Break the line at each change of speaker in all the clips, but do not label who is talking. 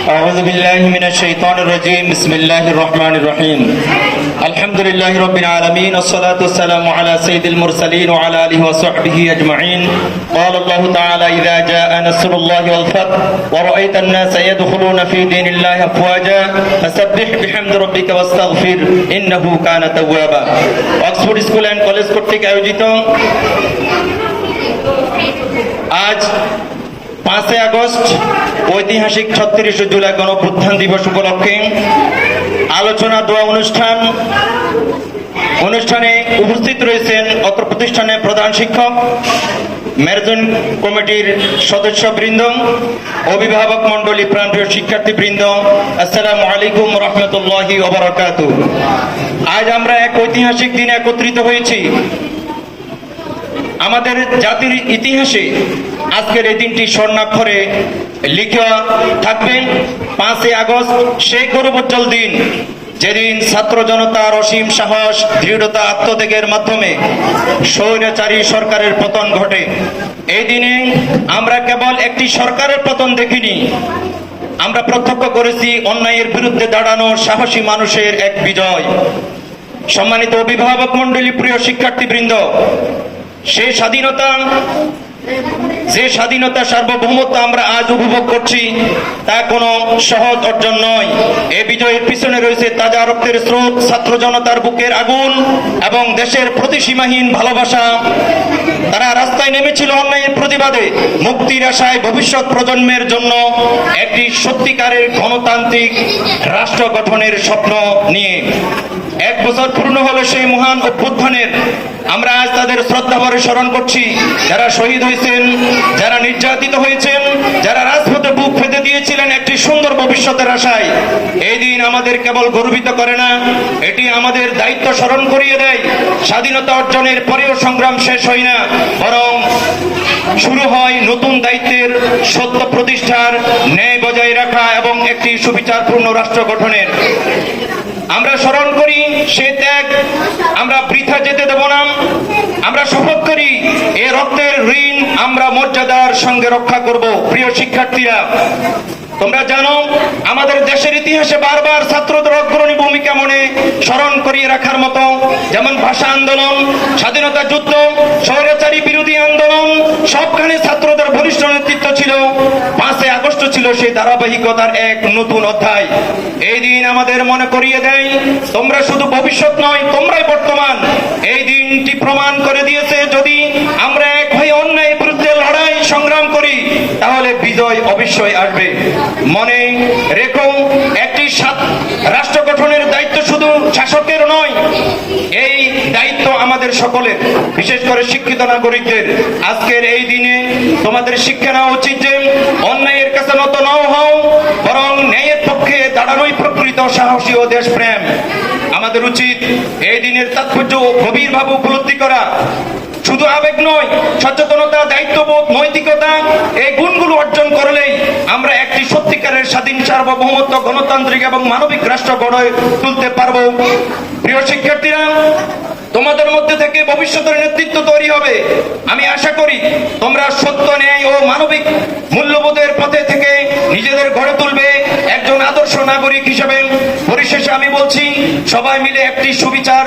أعوذ بالله من الشيطان الرجيم بسم الله الرحمن الرحيم الحمد لله رب العالمين والصلاة والسلام على سيد المرسلين وعلى آله وصحبه أجمعين قال الله تعالى إذا جاء نصر الله والفتح ورأيت الناس يدخلون في دين الله أفواجا فسبح بحمد ربك واستغفر إنه كان توابا Oxford school and college কর্তৃক আয়োজিত আজ পাঁচই আগস্ট ঐতিহাসিক ছত্রিশে জুলাই গণপ্রধান দিবস উপলক্ষে আলোচনা দোয়া অনুষ্ঠান। অনুষ্ঠানে উপস্থিত রয়েছেন অত্র প্রতিষ্ঠানের প্রধান শিক্ষক ম্যারাথন কমিটির সদস্য বৃন্দ অভিভাবক মন্ডলী প্রাণপ্রিয় শিক্ষার্থী বৃন্দ আসসালামু আলাইকুম রহমতুল্লাহি আজ আমরা এক ঐতিহাসিক দিনে একত্রিত হয়েছি। আমাদের জাতির ইতিহাসে আজকের এই দিনটি স্বর্ণাক্ষরে লিখা থাকবে। পাঁচই আগস্ট সেই গৌরবোজ্জ্বল দিন, যেদিন ছাত্র জনতার অসীম সাহস, দৃঢ়তা, আত্মত্যাগের মাধ্যমে স্বৈরাচারী সরকারের পতন ঘটে। এই দিনে আমরা কেবল একটি সরকারের পতন দেখিনি, আমরা প্রত্যক্ষ করেছি অন্যায়ের বিরুদ্ধে দাঁড়ানো সাহসী মানুষের এক বিজয়। সম্মানিত অভিভাবক মন্ডলী প্রিয় শিক্ষার্থীবৃন্দ সেই স্বাধীনতা, যে স্বাধীনতা, সার্বভৌমত্ব আমরা আজ উপভোগ করছি, তা কোনো সহজ অর্জন নয়। এ বিজয়ের পিছনে রয়েছে তাজা রক্তের স্রোত, ছাত্র জনতার বুকের আগুন এবং দেশের প্রতিসীমাহীন ভালোবাসা। তারা রাস্তায় নেমেছিল অন্যায়ের প্রতিবাদে। মুক্তির আশায় ভবিষ্যৎ প্রজন্মের জন্য একটি সত্যিকারের গণতান্ত্রিক রাষ্ট্র গঠনের স্বপ্ন নিয়ে। এক বছর পূর্ণ হলো সেই মহান অভ্যুত্থানের। আমরা আজ তাদের শ্রদ্ধাভরে স্মরণ করছি। যারা শহীদ হয়েছেন, যারা নির্যাতিত হয়েছেন, যারা রাজপথে বুক ফেঁদে দিয়েছিলেন একটি সুন্দর ভবিষ্যতের আশায়, এই দিন আমাদের কেবল গর্বিত করে না, এটি আমাদের দায়িত্ব স্মরণ করিয়ে দেয়। স্বাধীনতা অর্জনের পরেও সংগ্রাম শেষ হয় না, বরং শুরু হয় নতুন দায়িত্বের সত্য প্রতিষ্ঠার, ন্যায় বজায় রাখা এবং একটি সুবিচারপূর্ণ রাষ্ট্র গঠনের। আমরা স্মরণ করি সে ত্যাগ। আমরা বৃথা যেতে দেব না। আমরা শপথ করি, এ রক্তের ঋণ আমরা মর্যাদার সঙ্গে রক্ষা করব। প্রিয় শিক্ষার্থীরা, তোমরা জানো, আমাদের দেশের ইতিহাসে বারবার ছাত্রদের অগ্রণী ভূমিকা মনে স্মরণ করিয়ে রাখার মতো যেমন ভাষা আন্দোলন, স্বাধীনতা যুদ্ধ, স্বৈরাচারী বিরোধী আন্দোলন, সবখানে ছাত্রদের বরিষ্ঠ নেতৃত্ব ছিল। ছিল সেই ধারাবাহিকতার এক নতুন অধ্যায়। এই দিন আমাদের মনে করিয়ে দেয়, তোমরা শুধু ভবিষ্যৎ নয়, তোমরাই বর্তমান। এই দিনটি প্রমাণ করে দিয়েছে, যদি আমরা এক হয়ে অন্যায় বিরুদ্ধে লড়াই সংগ্রাম করি, তাহলে বিজয় অবশ্যই আসবে। মনে রেখো, একটি রাষ্ট্র গঠনের দায়িত্ব শুধু শাসকের নয় দায়িত্ব আমাদের সকলের, বিশেষ করে শিক্ষিত নাগরিকদের, আজকের এই দিনে তোমাদের শিক্ষা নেওয়া উচিত যে অন্যায়ের কাছে নত নাও হও, বরং ন্যায়ের পক্ষে দাঁড়ানোই প্রকৃত সাহসী ও দেশপ্রেম। আমাদের উচিত এই দিনের তাৎপর্য গভীরভাবে উপলব্ধি করা। শুধু আবেগ নয়, সচেতনতা, দায়িত্ববোধ, নৈতিকতা, এই গুণগুলো অর্জন করলেই আমরা একটি সত্যিকারের স্বাধীন সার্বভৌমত্ব, গণতান্ত্রিক এবং মানবিক রাষ্ট্র গড়ে তুলতে পারব। প্রিয় শিক্ষার্থীরা তোমাদের মধ্যে থেকে ভবিষ্যতের নেতৃত্ব তৈরি হবে। আমি আশা করি তোমরা সত্য, ন্যায় ও মানবিক মূল্যবোধের পথে থেকে নিজেদের গড়ে তুলবে। একজন আদর্শ নাগরিক হিসেবে পরিশেষে আমি বলছি, সবাই মিলে একটি সুবিচার,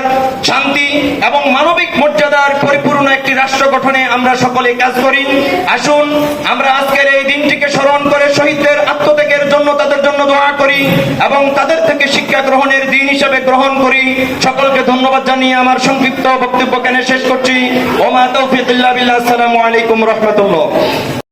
শান্তি এবং মানবিক মর্যাদার পরিপূর্ণ একটি রাষ্ট্র গঠনে আমরা সকলে কাজ করি। আসুন, আমরা আজকের এই দিনটিকে স্মরণ এবং তাদের থেকে শিক্ষা গ্রহণের দিন হিসেবে গ্রহণ করি। সকলকে ধন্যবাদ জানিয়ে আমার সংক্ষিপ্ত বক্তব্য কেন শেষ করছি। ওমা তৌফিদুল্লাহ আসসালামু আলাইকুম রহমতুল্লাহ।